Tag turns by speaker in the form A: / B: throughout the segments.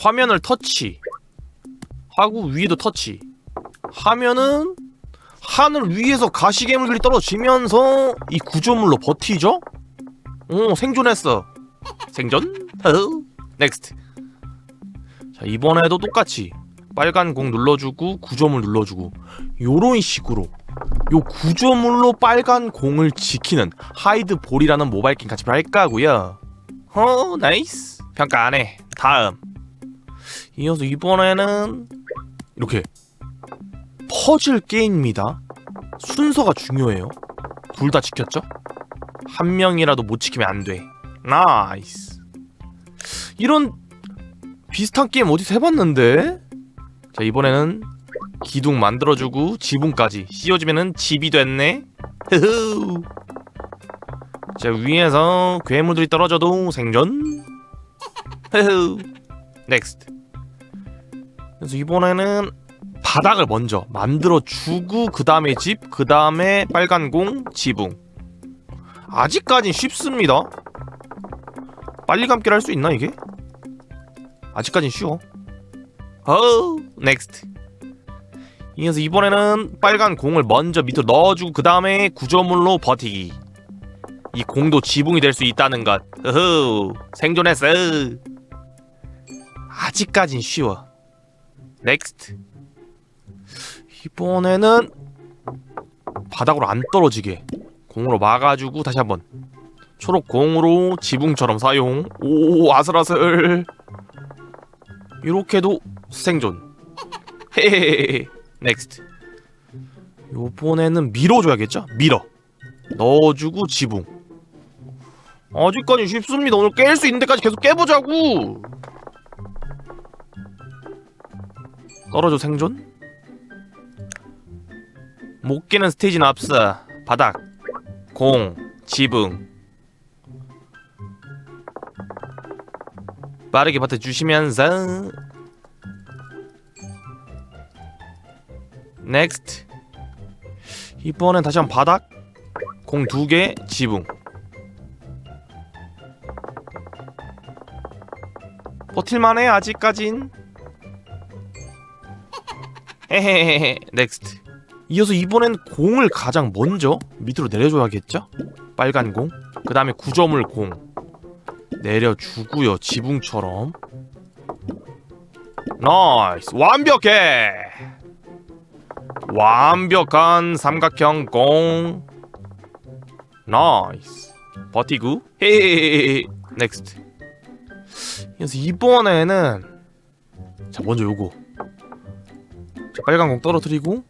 A: 화면을 터치. 하고 위에도 터치. 하면은 하늘 위에서 가시괴물들이 떨어지면서 이 구조물로 버티죠? 오 생존했어. 생존? 허. 넥스트 자 이번에도 똑같이 빨간 공 눌러주고 구조물 눌러주고 요런 식으로 요 구조물로 빨간 공을 지키는 하이드 볼이라는 모바일 게임 같이 할까 하고요. 어 나이스. 평가 안해. 다음 이어서 이번에는 이렇게 퍼즐 게임입니다. 순서가 중요해요. 둘 다 지켰죠? 한 명이라도 못 지키면 안 돼. 나이스. 이런 비슷한 게임 어디서 해봤는데? 자 이번에는 기둥 만들어주고 지붕까지. 씌워주면은 집이 됐네. 흐흐. 자 위에서 괴물들이 떨어져도 생존. 흐흐. 넥스트 그래서 이번에는 바닥을 먼저 만들어 주고 그 다음에 집, 그 다음에 빨간 공, 지붕. 아직까진 쉽습니다. 빨리 감기를 할 수 있나 이게? 아직까진 쉬워. 어우 넥스트 이어서 이번에는 빨간 공을 먼저 밑으로 넣어주고 그 다음에 구조물로 버티기. 이 공도 지붕이 될 수 있다는 것. 으흐 생존했어. 아직까진 쉬워 넥스트 이번에는 바닥으로 안 떨어지게 공으로 막아주고 다시 한번. 초록 공으로 지붕처럼 사용. 오 아슬아슬. 이렇게도 생존. 헤헤헤헤 넥스트 요번에는 밀어줘야겠죠? 밀어. 넣어주고 지붕. 아직까지 쉽습니다. 오늘 깰 수 있는 데까지 계속 깨보자고 떨어져 생존? 못 깨는 스테이지는 없어 바닥 공 지붕. 빠르게 버텨 주시면서 넥스트 이번엔 다시 한 번 바닥 공 두 개 지붕. 버틸만해 아직까진 헤헤헤헤 넥스트 이어서 이번엔 공을 가장 먼저 밑으로 내려줘야겠죠? 빨간 공, 그 다음에 구점을 공. 내려주고요 지붕처럼. 나이스 완벽해! 완벽한 삼각형 공. 나이스 버티고 헤헤헤헤 넥스트 그래서 이번에는 자 먼저 요거 자 빨간 공 떨어뜨리고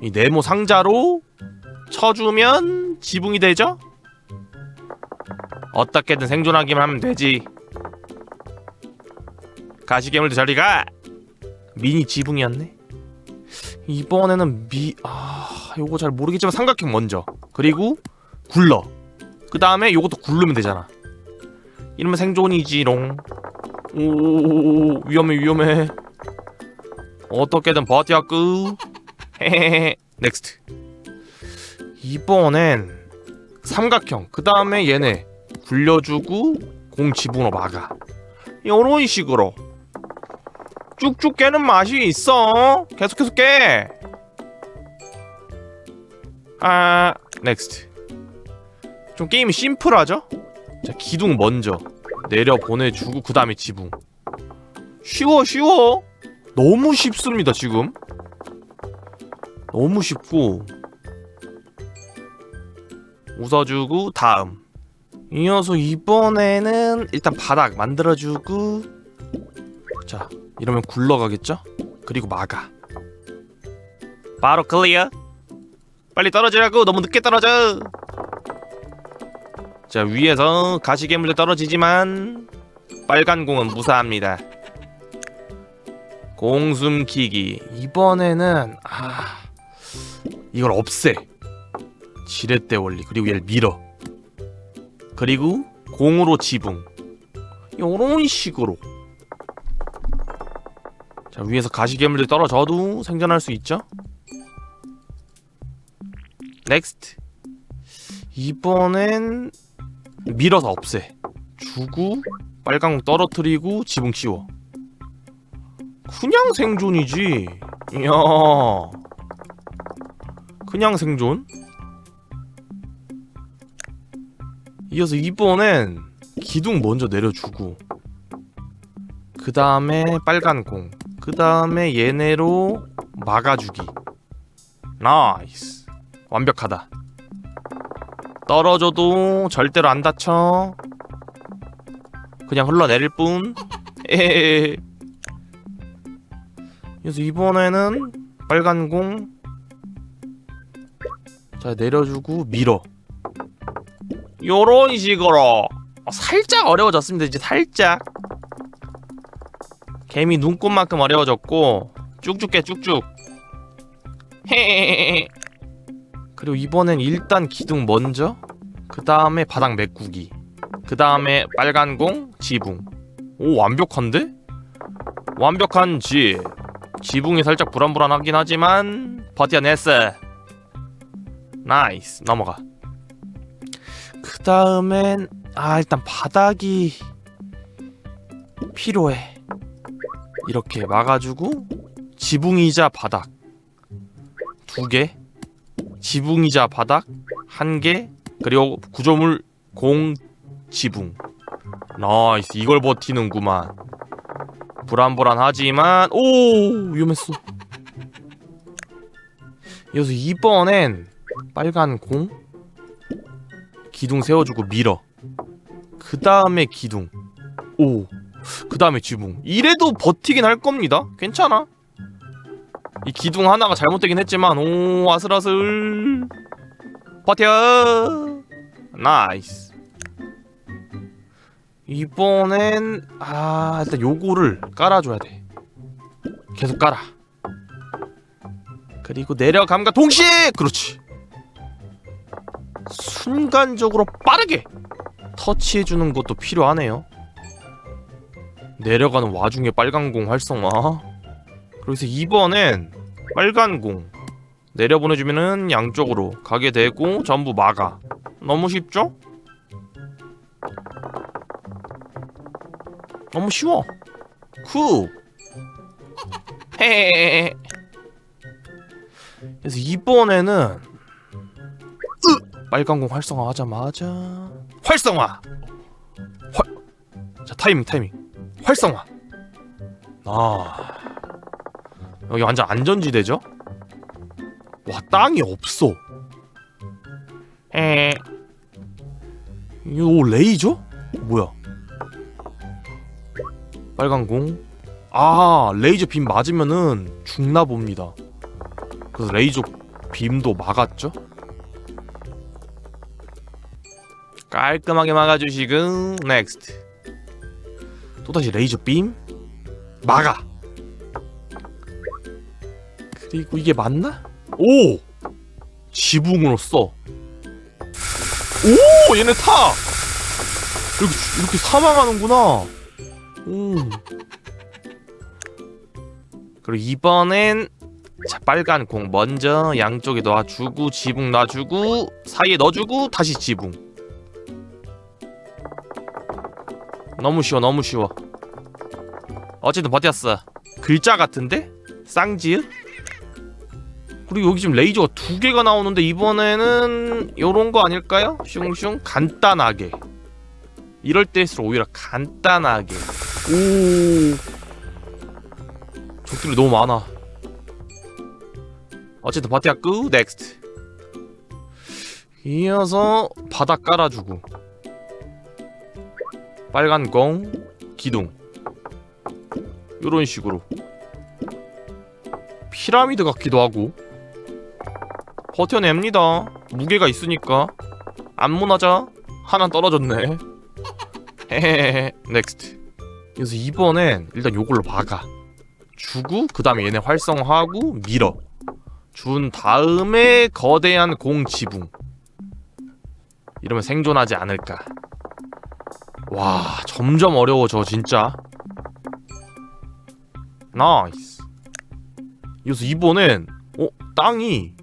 A: 이 네모 상자로 쳐주면 지붕이 되죠? 어떻게든 생존하기만 하면 되지. 가시괴물도 저리 가! 미니 지붕이었네. 이번에는 미... 아... 요거 잘 모르겠지만 삼각형 먼저. 그리고 굴러. 그 다음에 요것도 굴르면 되잖아. 이러면 생존이지롱. 오 위험해 위험해 어떻게든 버텨끄 헤헤헤 넥스트. 이번엔 삼각형. 그 다음에 얘네 굴려주고 공 지붕으로 막아. 이런 식으로. 쭉쭉 깨는 맛이 있어. 계속해서 깨. 아, 넥스트. 좀 게임이 심플하죠? 자 기둥 먼저 내려 보내주고 그 다음에 지붕. 쉬워 쉬워 너무 쉽습니다 지금. 너무 쉽고. 웃어주고 다음. 이어서 이번에는 일단 바닥 만들어주고. 자 이러면 굴러가겠죠? 그리고 막아. 바로 클리어. 빨리 떨어지라고. 너무 늦게 떨어져. 자 위에서 가시괴물도 떨어지지만 빨간 공은 무사합니다 공숨키기. 이번에는 아 이걸 없애. 지렛대 원리 그리고 얘를 밀어. 그리고 공으로 지붕. 요런 식으로. 자 위에서 가시괴물들이 떨어져도 생존할 수 있죠? 넥스트 이번엔 밀어서 없애. 주고 빨강 떨어뜨리고 지붕 씌워 그냥 생존이지. 이야. 그냥 생존. 이어서 이번엔 기둥 먼저 내려주고 그 다음에 빨간 공. 그 다음에 얘네로 막아주기. 나이스. 완벽하다. 떨어져도 절대로 안 다쳐. 그냥 흘러내릴 뿐. 에헤헤. 그래서 이번에는 빨간 공. 자 내려주고 밀어. 요런 식으로 어, 살짝 어려워졌습니다. 이제 살짝. 개미 눈곱만큼 어려워졌고 쭉쭉 깨 쭉쭉. 헤헤헤헤. 그리고 이번엔 일단 기둥 먼저 그 다음에 바닥 메꾸기 그 다음에 빨간 공 지붕 오 완벽한데? 완벽한 집 지붕이 살짝 불안불안하긴 하지만 버텨냈어. 나이스. 넘어가. 그 다음엔 아 일단 바닥이 필요해. 이렇게 막아주고 지붕이자 바닥. 두개. 지붕이자 바닥. 한 개. 그리고 구조물 공 지붕. 나이스. 이걸 버티는구만 불안불안하지만 오 위험했어. 이어서 이번엔 빨간 공? 기둥 세워주고 밀어. 그 다음에 기둥. 오그 다음에 지붕. 이래도 버티긴 할 겁니다. 괜찮아. 이 기둥 하나가 잘못되긴 했지만 오 아슬아슬. 버텨! 나이스 이번엔 아 일단 요거를 깔아줘야 돼. 계속 깔아. 그리고 내려감과 동시에 그렇지. 순간적으로 빠르게 터치해주는 것도 필요하네요. 내려가는 와중에 빨간 공 활성화. 그래서 이번엔 빨간 공. 내려보내주면은 양쪽으로 가게 되고 전부 막아. 너무 쉽죠? 너무 쉬워. 쿡 헤헤헤헤. 그래서 이번에는 으! 빨간 공 활성화 하자마자 활성화! 활... 자 타이밍 타이밍. 활성화. 아. 여기 완전 안전지대죠? 와 땅이 없어. 에 이거 레이저? 뭐야 빨간 공. 아 레이저 빔 맞으면은 죽나 봅니다. 그래서 레이저 빔도 막았죠. 깔끔하게 막아주시고 넥스트. 또다시 레이저 빔 막아. 그리고 이게 맞나? 오 지붕으로 써. 오 얘네 타. 이렇게 이렇게 사망하는구나. 오. 그리고 이번엔 자 빨간 공 먼저 양쪽에 놔주고 지붕 놔주고 사이에 넣어주고 다시 지붕 너무 쉬워 너무 쉬워 어쨌든 버텼어 글자 같은데? 쌍지읒? 그리고 여기 지금 레이저가 두 개가 나오는데 이번에는 요런 거 아닐까요? 슝슝 간단하게 이럴 때일수록 오히려 간단하게 오 적들이 너무 많아. 어쨌든 버티았고 넥스트 이어서 바닥 깔아주고. 빨간 공 기둥. 요런 식으로. 피라미드 같기도 하고. 버텨냅니다. 무게가 있으니까. 안 무너져 하나 떨어졌네. 헤헤헤 넥스트 그래서 이번엔 일단 요걸로 막아. 주고 그 다음에 얘네 활성화하고 밀어. 준 다음에 거대한 공 지붕. 이러면 생존하지 않을까. 와 점점 어려워져 진짜. 나이스. 그래서 이번엔 어 땅이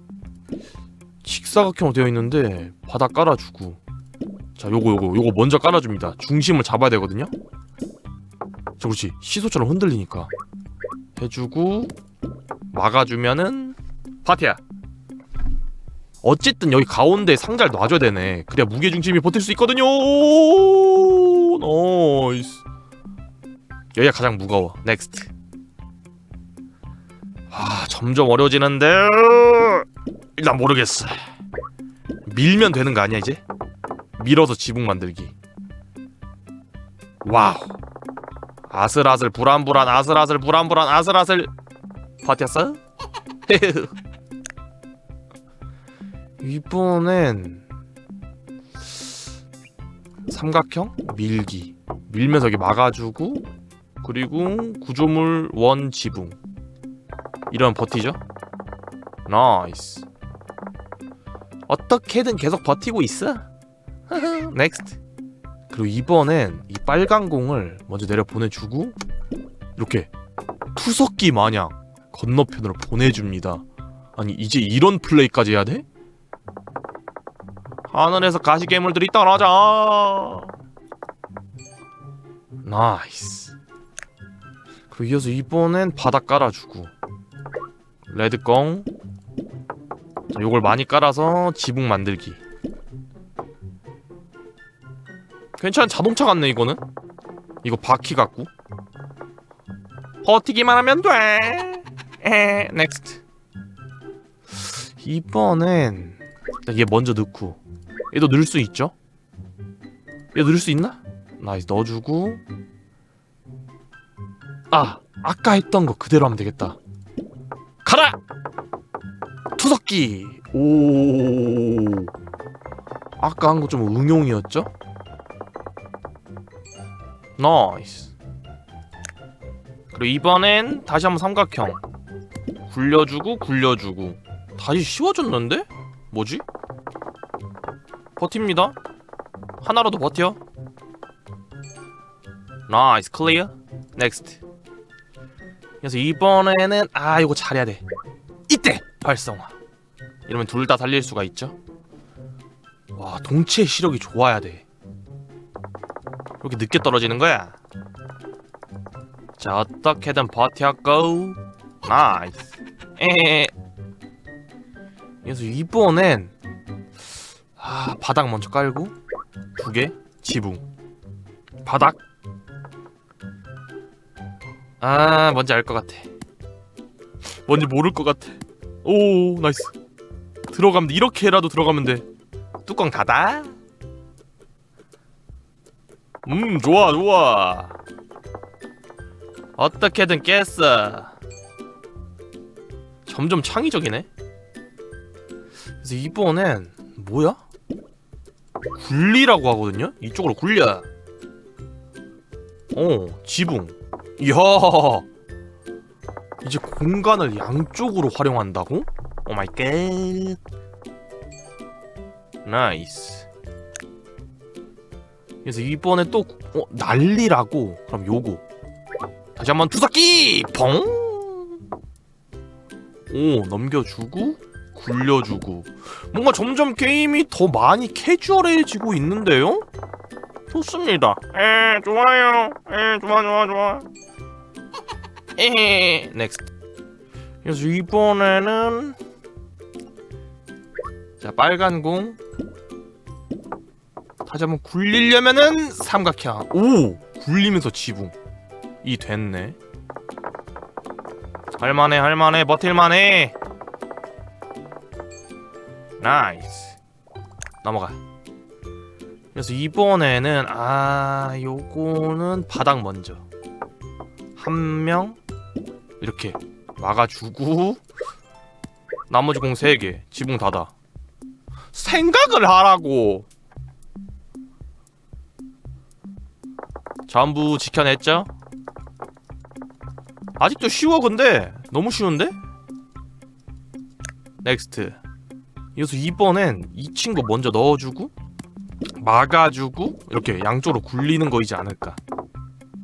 A: 직사각형으로 되어 있는데 바닥 깔아주고. 자 요거 요거 요거 먼저 깔아줍니다. 중심을 잡아야 되거든요 저 그렇지. 시소처럼 흔들리니까. 해주고 막아주면은 파티야. 어쨌든 여기 가운데 상자를 놔줘야 되네. 그래야 무게중심이 버틸 수 있거든요. 오, 나이스. 여기가 가장 무거워. 넥스트 아 점점 어려워지는데. 일단 모르겠어. 밀면 되는 거 아니야 이제? 밀어서 지붕 만들기. 와우 아슬아슬 불안불안 아슬아슬 불안불안 아슬아슬. 버텼어? 이번엔 삼각형? 밀기. 밀면서 여기 막아주고 그리고 구조물 원 지붕. 이러면 버티죠? 나이스. 어떻게든 계속 버티고 있어? 넥스트 그리고 이번엔 이 빨간 공을 먼저 내려 보내주고 이렇게 투석기 마냥 건너편으로 보내줍니다. 아니 이제 이런 플레이까지 해야 돼? 하늘에서 가시 괴물들이 떨어져. 나이스. 그리고 이어서 이번엔 바닥 깔아주고 레드꽁 자, 요걸 많이 깔아서 지붕 만들기 괜찮은 자동차 같네 이거는. 이거 바퀴 같고. 버티기만 하면 돼! 에, 넥스트 이번엔 얘 먼저 넣고. 얘도 넣을 수 있죠? 얘 넣을 수 있나? 나이스 넣어주고. 아 아까 했던 거 그대로 하면 되겠다. 가라! 투석기! 오. 아까 한 거 좀 응용이었죠? 나이스 그리고 이번엔 다시 한번 삼각형. 굴려주고 굴려주고. 다시 쉬워졌는데? 뭐지? 버팁니다. 하나라도 버텨. 나이스 클리어 넥스트 그래서 이번에는 아 이거 잘해야 돼. 이때 활성화. 이러면 둘 다 달릴 수가 있죠? 와 동체 시력이 좋아야 돼 이렇게 늦게 떨어지는 거야. 자 어떻게든 버텨고. 나이스. 에헤헤 그래서 이번엔 아 바닥 먼저 깔고 두 개 지붕. 바닥. 아 뭔지 알 것 같아. 뭔지 모를 것 같아. 오 나이스. 들어가면 돼 이렇게라도 들어가면 돼. 뚜껑 닫아 음 좋아 좋아. 어떻게든 깼어. 점점 창의적이네. 그래서 이번엔 뭐야? 굴리라고 하거든요? 이쪽으로 굴려. 어 지붕. 이야. 이제 공간을 양쪽으로 활용한다고? 오마이갓 나이스 그래서 이번에 또 어, 난리라고. 그럼 요거. 다시 한번 투석기! 펑! 오 넘겨주고 굴려주고. 뭔가 점점 게임이 더 많이 캐주얼해지고 있는데요? 좋습니다. 에 좋아요. 에 좋아 좋아 좋아. 에 넥스트. 그래서 이번에는 자 빨간 공 다시 한번 굴리려면은 삼각형. 오! 굴리면서 지붕. 이 됐네. 할만해 할만해 버틸만해. 나이스. 넘어가. 그래서 이번에는 아 요거는 바닥 먼저. 한 명 이렇게 막아주고 나머지 공 3개. 지붕 닫아. 생각을 하라고 전부 지켜냈죠? 아직도 쉬워 근데. 너무 쉬운데? 넥스트 이어서 이번엔 이 친구 먼저 넣어주고 막아주고 이렇게 양쪽으로 굴리는 거이지 않을까.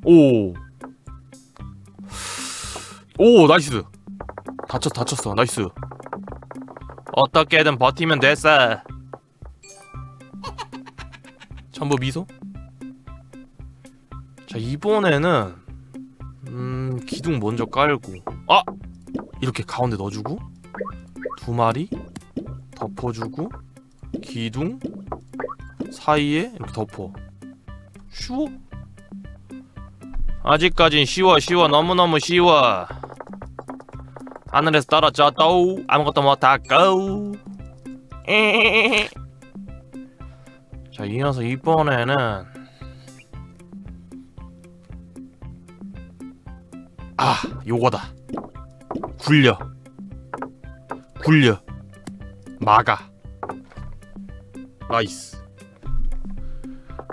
A: 오. 오 나이스. 다쳤어 다쳤어. 나이스. 어떻게든 버티면 됐어. 전부 미소 자 이번에는 기둥 먼저 깔고 아! 이렇게 가운데 넣어주고 두 마리 덮어주고 기둥 사이에 이렇게 덮어. 쉬워. 아직까진 쉬워 쉬워. 너무너무 쉬워. 하늘에서 떨어졌다우 아무것도 못하고 에헤헤헤. 자 이어서 이번에는 아 요거다. 굴려. 굴려. 막아. 나이스.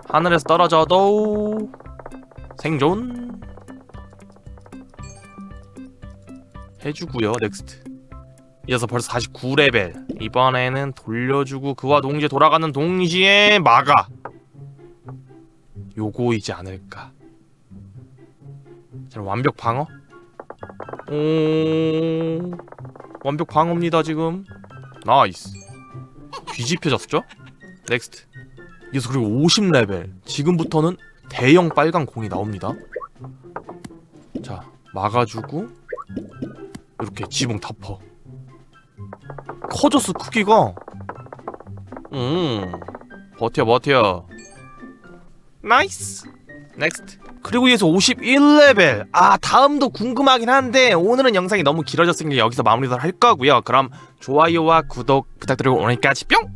A: 하늘에서 떨어져도 생존. 해주고요 넥스트. 이어서 벌써 49레벨. 이번에는 돌려주고 그와 동시에 돌아가는 동시에 막아. 요거이지 않을까. 자 완벽 방어 오 완벽 방어입니다 지금. 나이스. 뒤집혀졌죠? 넥스트. 이어서 그리고 50레벨. 지금부터는 대형 빨간 공이 나옵니다. 자 막아주고 이렇게 지붕 덮어. 커졌어 크기가 음. 버텨 버텨. 나이스. 넥스트 그리고 이어서 51레벨. 아 다음도 궁금하긴 한데 오늘은 영상이 너무 길어졌으니까 여기서 마무리를 할 거고요. 그럼 좋아요와 구독 부탁드리고 오늘까지 뿅